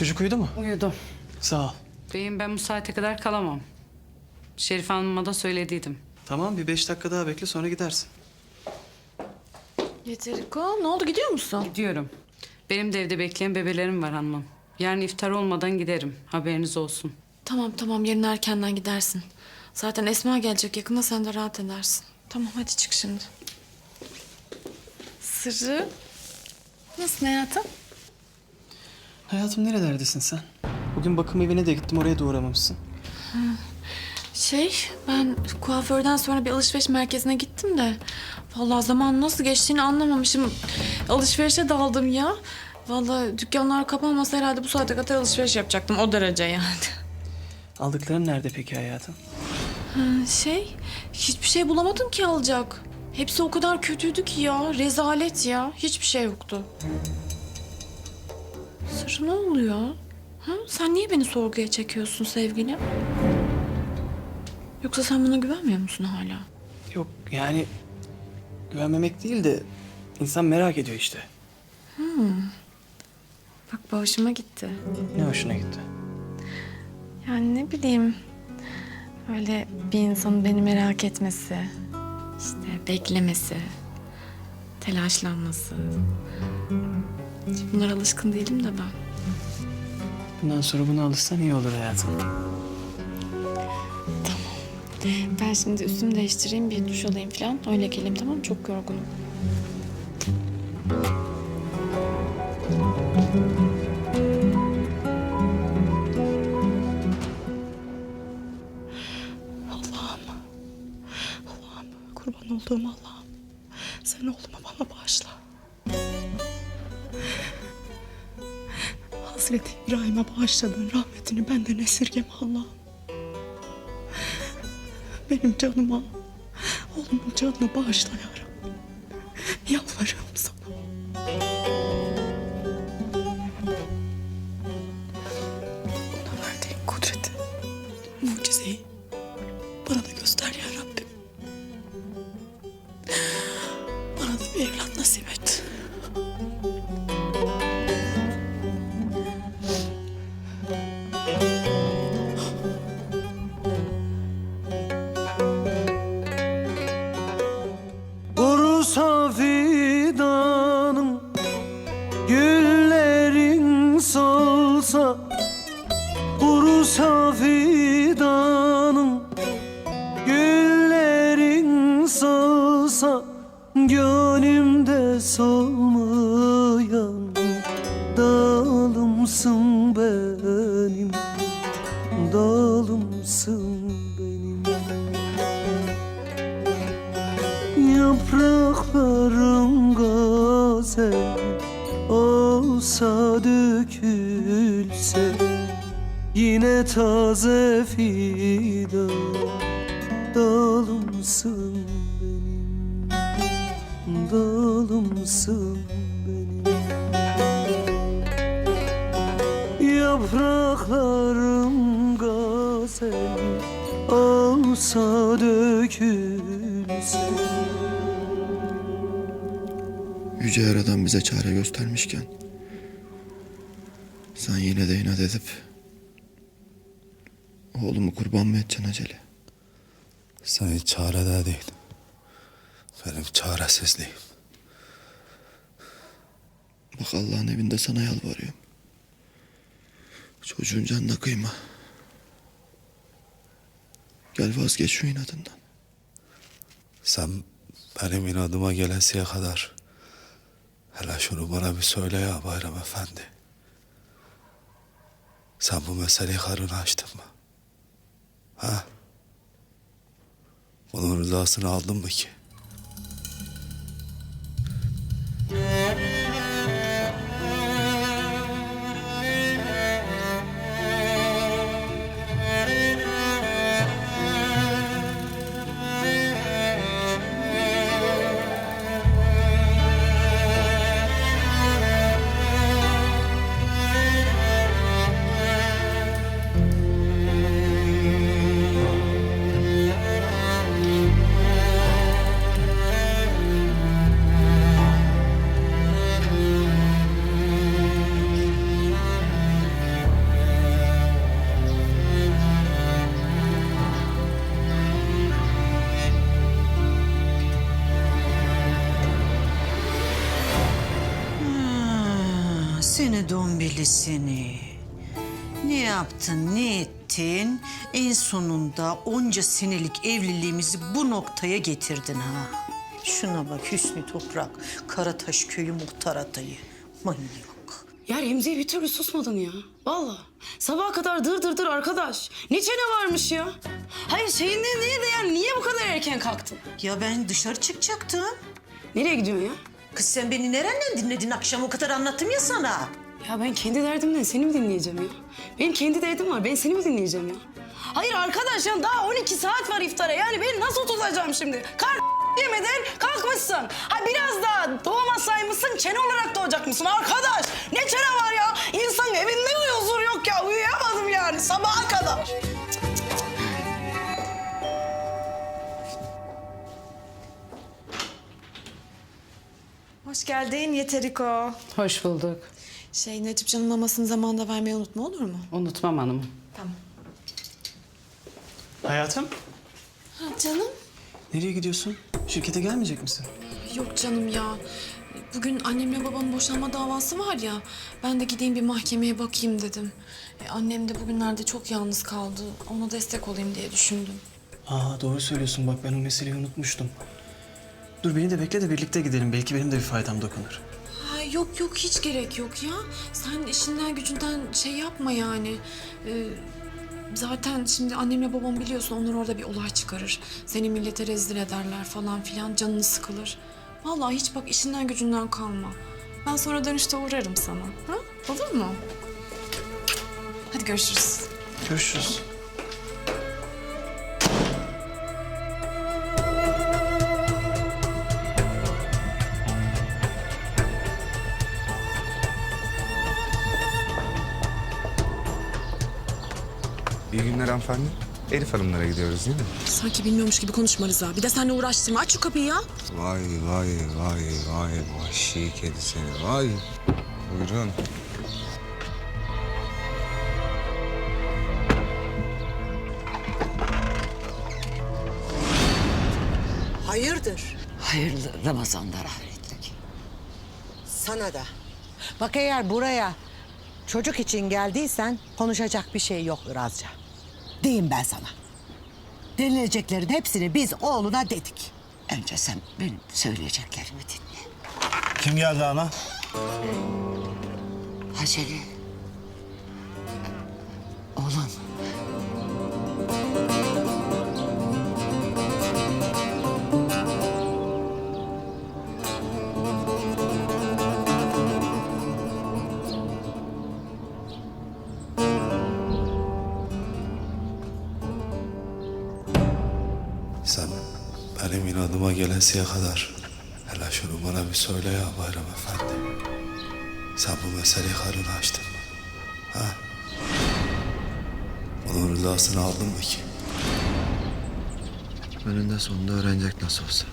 Çocuk uyudu mu? Uyudu. Sağ ol. Beyim ben bu saate kadar kalamam. Şerif Hanım'a da söylediydim. Tamam bir beş dakika daha bekle sonra gidersin. Yeteriko ne oldu gidiyor musun? Gidiyorum. Benim de evde bekleyen bebelerim var hanımım. Yarın iftar olmadan giderim. Haberiniz olsun. Tamam tamam yarın erkenden gidersin. Zaten Esma gelecek yakında sen de rahat edersin. Tamam hadi çık şimdi. Sırrı. Nasılsın hayatım? Hayatım nerelerdesin sen? Bugün bakım evine de gittim oraya da uğramamışsın. Şey ben kuaförden sonra bir alışveriş merkezine gittim de. Vallahi zaman nasıl geçtiğini anlamamışım. Alışverişe daldım ya. Vallahi dükkanlar kapanmasa herhalde bu saate kadar alışveriş yapacaktım o derece yani. Aldıkların nerede peki hayatım? Şey, hiçbir şey bulamadım ki alacak. Hepsi o kadar kötüydü ki ya. Rezalet ya. Hiçbir şey yoktu. Sırrı ne oluyor? Ha? Sen niye beni sorguya çekiyorsun sevgilim? Yoksa sen bana güvenmiyor musun hala? Yok yani güvenmemek değil de insan merak ediyor işte. Bak bu hoşuma gitti. Ne hoşuna gitti. Yani ne bileyim. Böyle bir insanın beni merak etmesi. işte beklemesi. Telaşlanması. Bunlara alışkın değilim de ben. Bundan sonra buna alışsan iyi olur hayatım. Ben şimdi üstümü değiştireyim, bir duş alayım falan. Öyle geleyim tamam mı? Çok yorgunum. Allah'ım. Allah'ım kurban olduğum Allah'ım. Sen oğlumu bana bağışla. Hazreti İbrahim'e bağışladığın rahmetini benden esirgeme Allah'ım. Benim canıma, oğlumun canını bağışla ya Rabbi. Yalvarırım sana. Ona verdiğin kudreti, mucizeyi bana da göster ya Rabbim. Bana da bir evlat nasip et. Solsa Kurusa fidanım Güllerin solsa Gönlümde solmayan Dalımsın benim Dalımsın benim. Yapraklarım gazel olsa dökülse Yine taze fidan dalımsın benim Dalımsın benim. Yapraklarım gazel olsa dökülse. Yüce Yaradan bize çare göstermişken sen yine de inat edip oğlumu kurban mı edeceksin acele? Sen hiç çarede değil. Benim çaresizliğim. Bak Allah'ın evinde sana yalvarıyorum. Çocuğun canına kıyma. Gel vazgeç şu inadından. Sen benim inadıma gelesiye kadar hele şunu bana bir söyle ya Bayram Efendi. Sen bu meseleyi karına açtın mı? Ha? Bunun rızasını aldın mı ki? Seni. Ne yaptın, ne ettin? En sonunda onca senelik evliliğimizi bu noktaya getirdin ha. Şuna bak Hüsnü Toprak, Karataş köyü muhtar adayı. Manyak. Ya Remziye bir türlü susmadın ya. Vallahi. Sabaha kadar dır dır dır arkadaş. Ne çene varmış ya. Hayır şeyin ne neydi yani? Niye bu kadar erken kalktın? Ya ben dışarı çıkacaktım. Nereye gidiyorsun ya? Kız sen beni nereden dinledin akşam o kadar anlattım ya sana. Ya ben kendi derdimden seni mi dinleyeceğim ya? Benim kendi derdim var. Ben seni mi dinleyeceğim ya? Hayır arkadaş ya daha 12 saat var iftara. Yani ben nasıl tutacağım şimdi? Kar yemeden kalkmışsın. Ha biraz daha doğmasaymışsın çene olarak doğacak mısın arkadaş? Ne çene var ya? İnsan evinde mi huzur yok ya? Uyuyamadım yani sabaha kadar. Hoş geldin Yeteriko. Hoş bulduk. Şey Necip Can'ın mamasını zamanında vermeyi unutma olur mu? Unutmam hanımım. Tamam. Hayatım, Ha, canım? nereye gidiyorsun? Şirkete gelmeyecek misin? Yok canım ya. Bugün annemle babamın boşanma davası var ya. Ben de gideyim bir mahkemeye bakayım dedim. E, annem de bugünlerde çok yalnız kaldı. Ona destek olayım diye düşündüm. Aa doğru söylüyorsun bak ben o meseleyi unutmuştum. Dur beni de bekle de birlikte gidelim. Belki benim de bir faydam dokunur. Yok yok hiç gerek yok ya. Sen işinden gücünden şey yapma yani. Ee, zaten şimdi annemle babam biliyorsun onlar orada bir olay çıkarır. Seni millete rezil ederler falan filan canını sıkılır. Vallahi hiç bak işinden gücünden kalma. Ben sonra dönüşte uğrarım sana. Ha? Olur mu? Hadi görüşürüz. Görüşürüz. Günler hanımefendi. Elif Hanımlara gidiyoruz değil mi? Sanki bilmiyormuş gibi konuşma Rıza. Bir de seninle uğraştırma. Aç şu kapıyı ya. Vay vay vay vay vahşi kedi seni vay. Buyurun. Hayırdır? Hayırlı Ramazanlar ahretlik. Sana da. Bak eğer buraya çocuk için geldiysen konuşacak bir şey yok Irazca. Diyeyim ben sana. Denileceklerin hepsini biz oğluna dedik. Önce sen benim söyleyeceklerimi dinle. Kim geldi ana? Haceli. Gelesiye kadar hele şunu bana bir söyle ya Bayram Efendi. Sen bu meseleyi karına açtın mı? Ha? Onun rızasını aldın mı ki? Önünde sonunda öğrenecek nasıl olsa.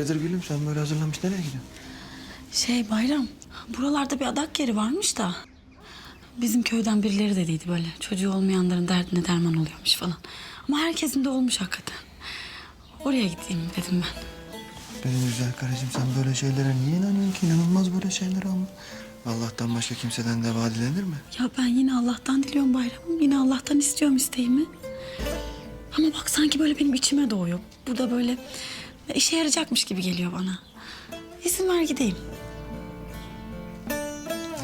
Hayırdır gülüm sen böyle hazırlanmış nereye gidiyorsun? Şey Bayram, buralarda bir adak yeri varmış da. Bizim köyden birileri dediydi böyle. Çocuğu olmayanların derdine derman oluyormuş falan. Ama herkesin de olmuş hakikaten. Oraya gideyim dedim ben. Benim güzel karıcığım sen böyle şeylere niye inanıyorsun ki? İnanılmaz böyle şeyler ama. Allah'tan başka kimseden de vaat mi? Ya ben yine Allah'tan diliyorum bayramım. Yine Allah'tan istiyorum isteğimi. Ama bak sanki böyle benim içime doğuyor. Bu da böyle işe yarayacakmış gibi geliyor bana. İzin ver gideyim.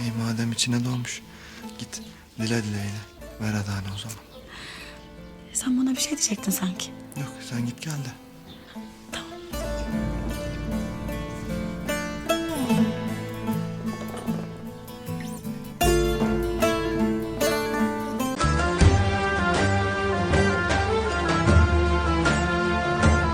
İyi madem içine doğmuş. Git dile dileğiyle. Ver adağını o zaman. Sen bana bir şey diyecektin sanki. Yok sen git gel de.